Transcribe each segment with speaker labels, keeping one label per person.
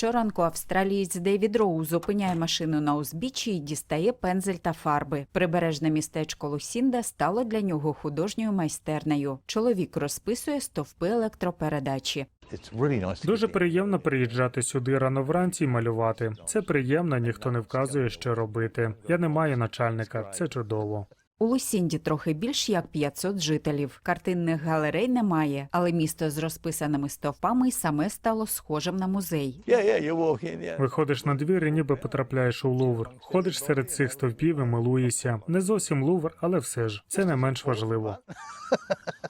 Speaker 1: Щоранку австралієць Дейвід Роу зупиняє машину на узбіччі і дістає пензель та фарби. Прибережне містечко Лусінда стало для нього художньою майстернею. Чоловік розписує стовпи електропередачі.
Speaker 2: Дуже приємно приїжджати сюди рано вранці і малювати. Це приємно, ніхто не вказує, що робити. Я не маю начальника, це чудово.
Speaker 1: У Лусінді трохи більш як 500 жителів. Картинних галерей немає, але місто з розписаними стовпами й саме стало схожим на музей.
Speaker 2: Виходиш на двір і ніби потрапляєш у Лувр. Ходиш серед цих стовпів і милуєшся. Не зовсім Лувр, але все ж це не менш важливо.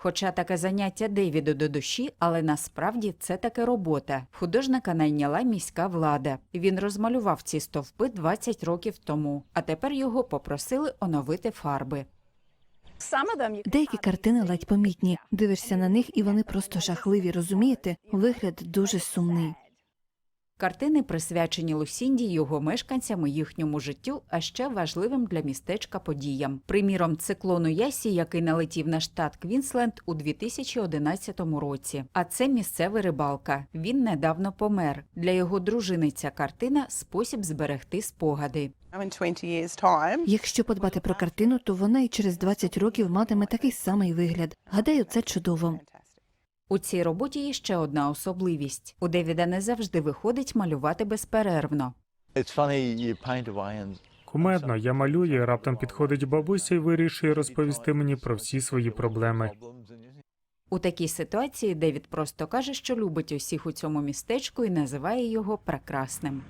Speaker 1: Хоча таке заняття Дейвіду до душі, але насправді це таке робота. Художника найняла міська влада. Він розмалював ці стовпи 20 років тому, а тепер його попросили оновити фарби.
Speaker 3: Деякі картини ледь помітні. Дивишся на них, і вони просто жахливі. Розумієте? Вигляд дуже сумний.
Speaker 1: Картини присвячені Лусінді, його мешканцям і їхньому життю, а ще важливим для містечка подіям. Приміром, циклону Ясі, який налетів на штат Квінсленд у 2011 році. А це місцевий рибалка. Він недавно помер. Для його дружини ця картина спосіб зберегти спогади.
Speaker 4: in 20 years' time.
Speaker 3: Якщо подбати про картину, то вона і через 20 років матиме такий самий вигляд. Гадаю, це чудово.
Speaker 1: У цій роботі є ще одна особливість. У Девіда не завжди виходить малювати безперервно.
Speaker 2: Кумедно, я малюю, і раптом підходить бабуся і вирішує розповісти мені про всі свої проблеми.
Speaker 1: У такій ситуації Девід просто каже, що любить усіх у цьому містечку і називає його прекрасним.